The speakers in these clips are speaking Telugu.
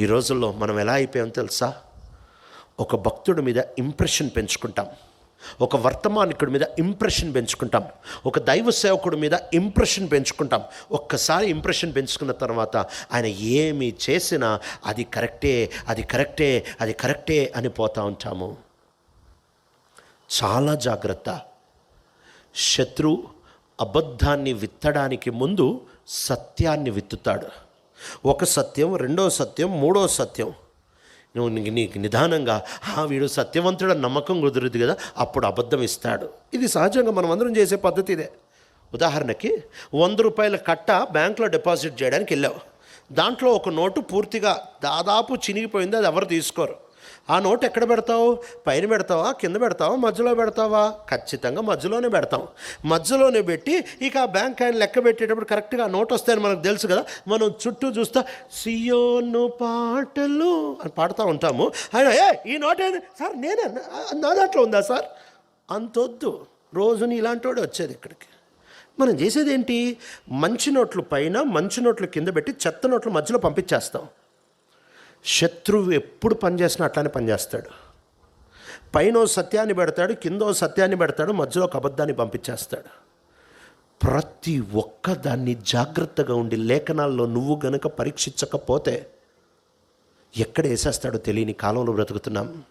ఈ రోజుల్లో మనం ఎలా అయిపోయాం తెలుసా? ఒక భక్తుడి మీద ఇంప్రెషన్ పెంచుకుంటాం. ఒక వర్తమానికుడి మీద ఇంప్రెషన్ పెంచుకుంటాం. ఒక దైవ సేవకుడి మీద ఇంప్రెషన్ పెంచుకుంటాం. ఒక్కసారి ఇంప్రెషన్ పెంచుకున్న తర్వాత ఆయన ఏమి చేసినా అది కరెక్టే అది కరెక్టే అది కరెక్టే అని పోతా ఉంటాము. చాలా జాగ్రత్త. శత్రు అబద్ధాన్ని విత్తడానికి ముందు సత్యాన్ని విత్తుతాడు. ఒక సత్యం రెండో సత్యం మూడో సత్యం. నువ్వు నీకు నీకు నిదానంగా "ఆ, వీడు సత్యవంతుడు నమ్మకం కుదురుద్ది కదా అప్పుడు అబద్ధం ఇస్తాడు. ఇది సహజంగా మనం అందరం చేసే పద్ధతి ఇదే. ఉదాహరణకి వంద రూపాయల కట్ట బ్యాంకులో డిపాజిట్ చేయడానికి వెళ్ళావు. దాంట్లో ఒక నోటు పూర్తిగా దాదాపు చినిగిపోయింది అది ఎవరు తీసుకోరు. ఆ నోట్ ఎక్కడ పెడతావు? పైన పెడతావా? కింద పెడతావా? మధ్యలో పెడతావా? ఖచ్చితంగా మధ్యలోనే పెడతాం. మధ్యలోనే పెట్టి ఇక ఆ బ్యాంక్ ఆయన లెక్క పెట్టేటప్పుడు కరెక్ట్గా ఆ నోట్ వస్తాయని మనకు తెలుసు కదా. మనం చుట్టూ చూస్తా సియోను పాటలు అని పాడుతూ ఉంటాము. ఆయన ఏ ఈ నోట్ ఏంది? సార్ నేనే నా దాంట్లో ఉందా సార్? అంతొద్దు. రోజుని ఇలాంటి వాడు వచ్చేది ఇక్కడికి. మనం చేసేది ఏంటి మంచి నోట్లు పైన మంచి నోట్లు కింద పెట్టి చెత్త నోట్లు మధ్యలో పంపించేస్తాం. శత్రువు ఎప్పుడు పనిచేసినా అట్లానే పనిచేస్తాడు పైన సత్యాన్ని పెడతాడు కింద సత్యాన్ని పెడతాడు మధ్యలో ఒక అబద్ధాన్ని పంపించేస్తాడు. ప్రతి ఒక్క దాన్ని జాగ్రత్తగా ఉండి లేఖనాల్లో నువ్వు గనక పరీక్షించకపోతే ఎక్కడ వేసేస్తాడో తెలియని కాలంలో బ్రతుకుతున్నాం.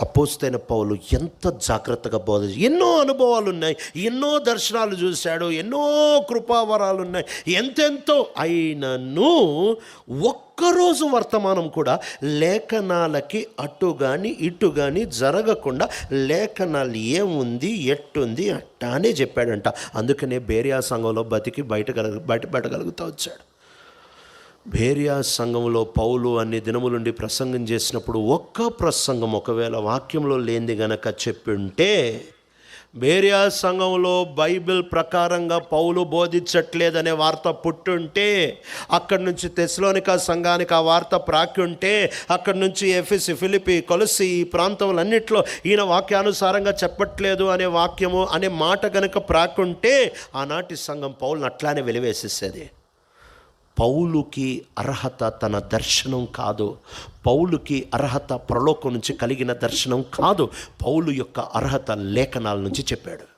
అపోస్తైన పౌలు ఎంత జాగ్రత్తగా బోధ ఎన్నో అనుభవాలు ఉన్నాయి ఎన్నో దర్శనాలు చూశాడు ఎన్నో కృపావరాలు ఉన్నాయి ఎంతెంతో అయినను ఒక్కరోజు వర్తమానం కూడా లేఖనాలకి అటు కానీ ఇటు కానీ జరగకుండా లేఖనాలు ఏముంది ఎట్టుంది అట్టానే చెప్పాడంట. అందుకనే బేరియా సంఘంలో బతికి బయట కలగ బయట పెట్టగలుగుతూ వచ్చాడు. భేరియా సంఘంలో పౌలు అన్ని దినములుండి ప్రసంగం చేసినప్పుడు ఒక్క ప్రసంగం ఒకవేళ వాక్యంలో లేనిది గనక చెప్పింటే బేరియా సంఘంలో బైబిల్ ప్రకారంగా పౌలు బోధించట్లేదనే వార్త పుట్టుంటే అక్కడి నుంచి తెస్లోనిక సంఘానికి ఆ వార్త ప్రాక్యుంటే అక్కడి నుంచి ఎఫ్ఎసి ఫిలిపి కొలసి ఈ ప్రాంతములన్నింటిలో ఈయన వాక్యానుసారంగా చెప్పట్లేదు అనే వాక్యము అనే మాట కనుక ప్రాక్కుంటే ఆనాటి సంఘం పౌలను అట్లానే వెలివేసేసేది. పౌలుకి అర్హత తన దర్శనం కాదు. పౌలుకి అర్హత ప్రలోకం నుంచి కలిగిన దర్శనం కాదు. పౌలు యొక్క అర్హత లేఖనాల నుంచి చెప్పాడు.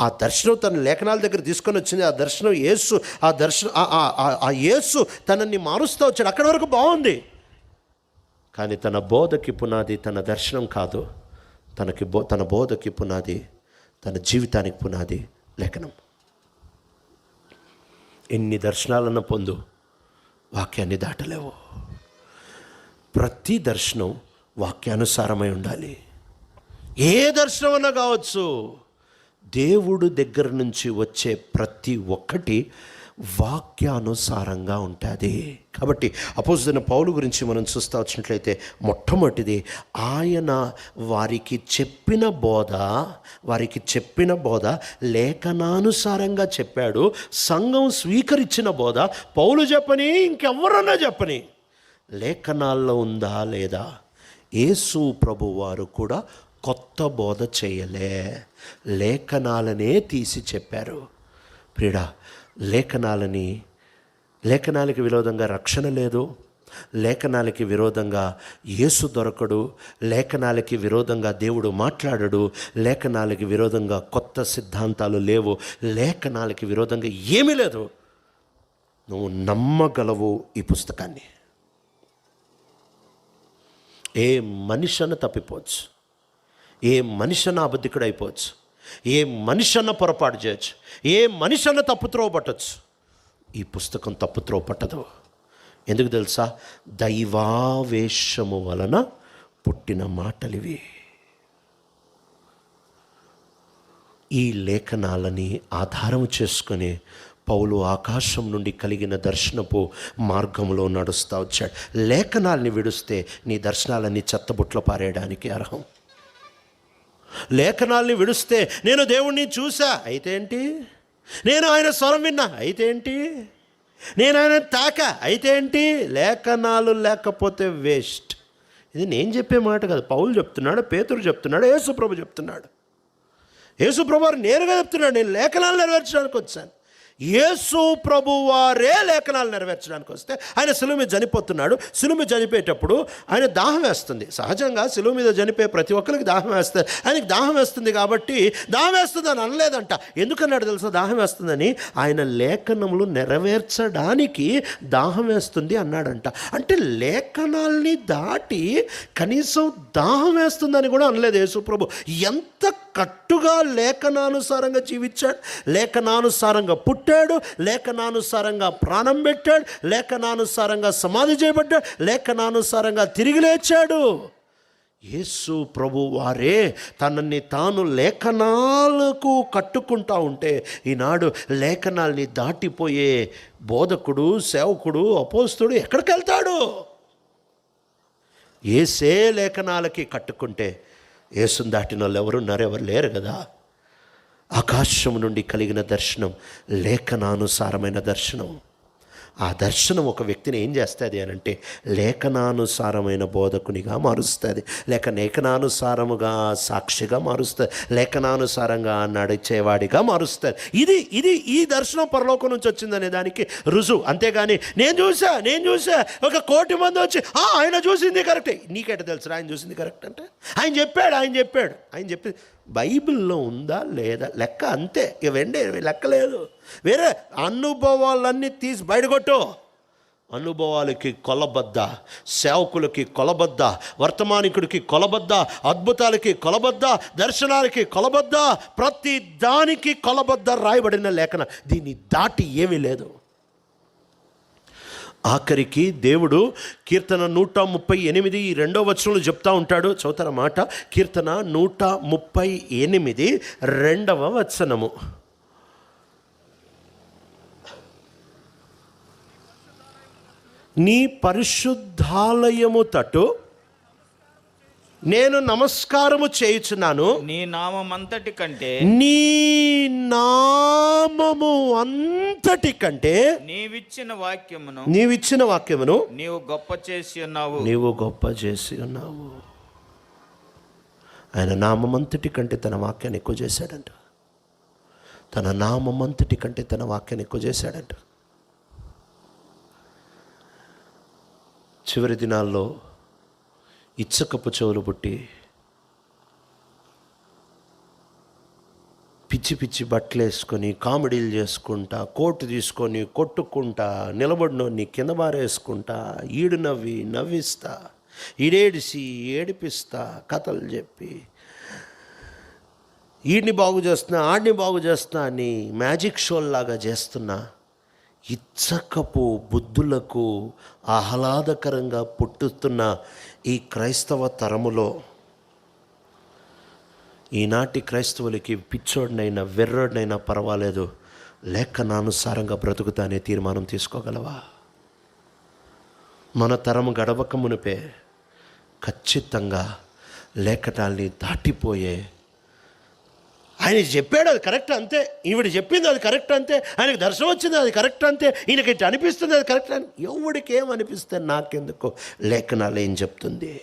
ఆ దర్శనం తన లేఖనాల దగ్గర తీసుకొని వచ్చింది. ఆ దర్శనం యేసు ఆ దర్శనం ఆ- ఆ- యేసు తనని మారుస్తూ వచ్చాడు. అక్కడి వరకు బాగుంది. కానీ తన బోధకి పునాది తన దర్శనం కాదు. తనకి బో తన బోధకి పునాది తన జీవితానికి పునాది లేఖనం. ఎన్ని దర్శనాలను పొందు. వాక్యాన్ని దాటలేవు. ప్రతి దర్శనం వాక్యానుసారమై ఉండాలి. ఏ దర్శనం అన్నా కావచ్చు. దేవుడు దగ్గర నుంచి వచ్చే ప్రతి ఒక్కటి వాక్యానుసారంగా ఉంటుంది. కాబట్టి అపోజిన పౌలు గురించి మనం చూస్తూ వచ్చినట్లయితే మొట్టమొదటిది ఆయన వారికి చెప్పిన బోధ వారికి చెప్పిన బోధ లేఖనానుసారంగా చెప్పాడు సంఘం స్వీకరించిన బోధ పౌలు చెప్పని ఇంకెవరన్నా చెప్పని. లేఖనాల్లో ఉందా లేదా? యేసు ప్రభువారు కూడా కొత్త బోధ చేయలే. లేఖనాలనే తీసి చెప్పారు. ప్రిడా లేఖనాలని లేఖనాలకి విరోధంగా రక్షణ లేదు లేఖనాలకి విరోధంగా యేసు దొరకడు లేఖనాలకి విరోధంగా దేవుడు మాట్లాడడు లేఖనాలకి విరోధంగా కొత్త సిద్ధాంతాలు లేవు లేఖనాలకి విరోధంగా ఏమీ లేదు. నువ్వు నమ్మగలవు ఈ పుస్తకాన్ని. ఏ మనిషిన తప్పిపోవచ్చు. ఏ మనిషిన అబద్ధికుడు అయిపోవచ్చు ఏ అన్న పొరపాటు చేయొచ్చు. ఏ మనిషిన తప్పు త్రోవబట్టచ్చు ఈ పుస్తకం తప్పు పట్టదు. ఎందుకు తెలుసా? దైవావేశము వలన పుట్టిన మాటలివి. ఈ లేఖనాలని ఆధారం చేసుకుని పౌలు ఆకాశం నుండి కలిగిన దర్శనపు మార్గంలో నడుస్తూ వచ్చాడు. లేఖనాల్ని విడుస్తే నీ దర్శనాలన్నీ చెత్తబుట్లో పారేయడానికి అర్హం. లేఖనాల్ని విడుస్తే నేను దేవుణ్ణి చూసా అయితే ఏంటి నేను ఆయన స్వరం విన్నా. అయితే ఏంటి నేను ఆయన తాక. అయితే ఏంటి లేఖనాలు లేకపోతే వేస్ట్. ఇది నేను చెప్పే మాట కాదు. పౌలు చెప్తున్నాడు పేతురు చెప్తున్నాడు యేసుప్రభు చెప్తున్నాడు. యేసుప్రభు నేరుగా చెప్తున్నాడు నేను లేఖనాలు నెరవేర్చడానికి వచ్చాను. యేసు ప్రభు వారే లేఖనాలు నెరవేర్చడానికి వస్తే ఆయన సులువు మీద చనిపోతున్నాడు. సులువు మీద చనిపోయేటప్పుడు ఆయన దాహం వేస్తుంది. సహజంగా సులువు మీద చనిపోయే ప్రతి ఒక్కరికి దాహం వేస్తుంది ఆయనకి దాహం వేస్తుంది కాబట్టి దాహం వేస్తుంది అని అనలేదంట. ఎందుకన్నాడు తెలుసా? దాహం వేస్తుందని ఆయన లేఖనములు నెరవేర్చడానికి దాహం వేస్తుంది అన్నాడంట. అంటే లేఖనాల్ని దాటి కనీసం దాహం వేస్తుందని కూడా అనలేదు యేసుప్రభు ఎంత కట్టుగా లేఖనానుసారంగా జీవించాడు. లేఖనానుసారంగా పుట్టాడు. లేఖనానుసారంగా ప్రాణం పెట్టాడు లేఖనానుసారంగా సమాధి చేయబడ్డాడు లేఖనానుసారంగా తిరిగి లేచాడు. యేసు ప్రభు వారే తనని తాను లేఖనాలకు కట్టుకుంటా ఉంటే ఈనాడు లేఖనాల్ని దాటిపోయే బోధకుడు సేవకుడు అపోస్తుడు ఎక్కడికి వెళ్తాడు? ఏసే లేఖనాలకి కట్టుకుంటే ఏసుని దాటిన వాళ్ళు ఎవరున్నారు ఎవరు లేరు కదా. ఆకాశం నుండి కలిగిన దర్శనం లేఖనానుసారమైన దర్శనం. ఆ దర్శనం ఒక వ్యక్తిని ఏం చేస్తుంది అని అంటే లేఖనానుసారమైన బోధకునిగా మారుస్తుంది. లేక లేఖనానుసారముగా సాక్షిగా మారుస్తుంది. లేఖనానుసారంగా నడిచేవాడిగా మారుస్తుంది. ఇది ఇది ఈ దర్శనం పరలోకం నుంచి వచ్చిందనే దానికి రుజువు. అంతేగాని నేను చూసా నేను చూసా ఒక కోటి మంది వచ్చి "ఆ, ఆయన చూసింది కరెక్టే. నీకెట తెలుసు ఆయన చూసింది కరెక్ట్ అంటే? ఆయన చెప్పాడు ఆయన చెప్పాడు ఆయన చెప్పి బైబిల్లో ఉందా లేదా? లెక్క అంతే. ఇక వెండే లెక్క లేదు. వేరే అనుభవాలన్నీ తీసి బయటకొట్టు. అనుభవాలకి కొలబద్ద సేవకులకి కొలబద్ద వర్తమానికుడికి కొలబద్ద అద్భుతాలకి కొలబద్ద దర్శనాలకి కొలబద్ద ప్రతి దానికి కొలబద్ద రాయబడిన లేఖన. దీన్ని దాటి ఏమీ లేదు. ఆఖరికి దేవుడు కీర్తన నూట ముప్పై ఎనిమిది ఈ రెండో వచనంలో చెప్తా ఉంటాడు. చదువుతార మాట కీర్తన నూట ముప్పై ఎనిమిది రెండవ వచనము. నీ పరిశుద్ధాలయము తటు నేను నమస్కారము చేయుచున్నాను. నీ నామంతటి కంటే నీ నామము అంతటి కంటే నీవిచ్చిన వాక్యమును నీవిచ్చిన వాక్యమును నీవు గొప్ప చేసి ఉన్నావు. నీవు గొప్ప చేసి ఉన్నావు. ఆయన నామమంతటి కంటే తన వాక్యాన్ని ఎక్కువ చేశాడంట. తన నామమంతటి కంటే తన వాక్యాన్ని ఎక్కువ చేశాడంట. చివరి దినాల్లో ఇచ్చకపు చెవులు పుట్టి పిచ్చి పిచ్చి బట్టలు వేసుకొని కామెడీలు చేసుకుంటా కోటు తీసుకొని కొట్టుకుంటా నిలబడినోని కింద బారేసుకుంటా ఈడు నవ్వి నవ్విస్తా ఈడేడిసి ఏడిపిస్తా కథలు చెప్పి ఈడిని బాగు చేస్తున్నా ఆడిని బాగు చేస్తున్నా అని మ్యాజిక్ షోల్లాగా చేస్తున్నా. ఇచ్చకపు బుద్ధులకు ఆహ్లాదకరంగా పుట్టుతున్న ఈ క్రైస్తవ తరములో ఈనాటి క్రైస్తవులకి పిచ్చోడినైనా వెర్రోడినైనా పర్వాలేదు. లేఖనానుసారంగా బ్రతుకుతానే తీర్మానం తీసుకోగలవా? మన తరం గడవక మునిపే ఖచ్చితంగా లేఖనాల్ని దాటిపోయే ఆయన చెప్పాడు అది కరెక్ట్ అంతే. ఈవిడ చెప్పింది అది కరెక్ట్ అంతే. ఆయనకి దర్శనం వచ్చింది అది కరెక్ట్ అంతే. ఈయనకి ఇట్లా అనిపిస్తుంది అది కరెక్ట్ అని. ఎవడికి ఏమనిపిస్తే నాకెందుకు లేఖనాలు ఏం చెప్తుంది?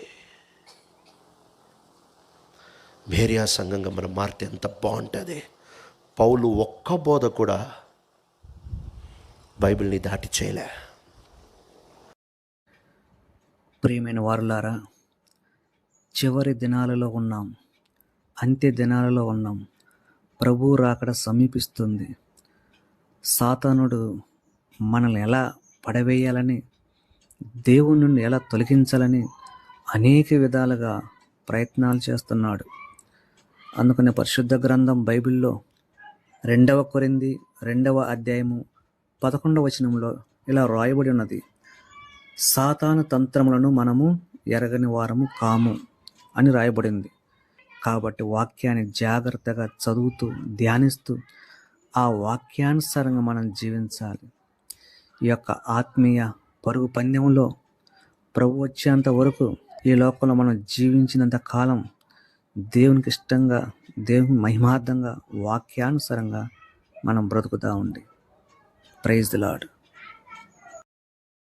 భేరియా సంఘంగా మనం మారితే ఎంత బాగుంటుంది? పౌలు ఒక్క బోధ కూడా బైబిల్ని దాటి చేయలే. ప్రియమైన వారులారా చివరి దినాలలో ఉన్నాం అంత్య దినాలలో ఉన్నాం. ప్రభు రాకడ సమీపిస్తుంది. సాతానుడు మనల్ని ఎలా పడవేయాలని దేవుని నుండి ఎలా తొలగించాలని అనేక విధాలుగా ప్రయత్నాలు చేస్తున్నాడు. అందుకనే పరిశుద్ధ గ్రంథం బైబిల్లో రెండవ కొరింది రెండవ అధ్యాయము పదకొండవ వచనంలో ఇలా రాయబడి ఉన్నది. సాతాను తంత్రములను మనము ఎరగని వారము కాము అని రాయబడింది. కాబట్టి వాక్యాన్ని జాగ్రత్తగా చదువుతూ ధ్యానిస్తూ ఆ వాక్యానుసారంగా మనం జీవించాలి. ఈ యొక్క ఆత్మీయ పరుగు పందెంలో ప్రభు వచ్చేంత వరకు ఈ లోకంలో మనం జీవించినంత కాలం దేవునికి ఇష్టంగా దేవుని మహిమార్థంగా వాక్యానుసారంగా మనం బ్రతుకుతూ ఉండి. Praise the lord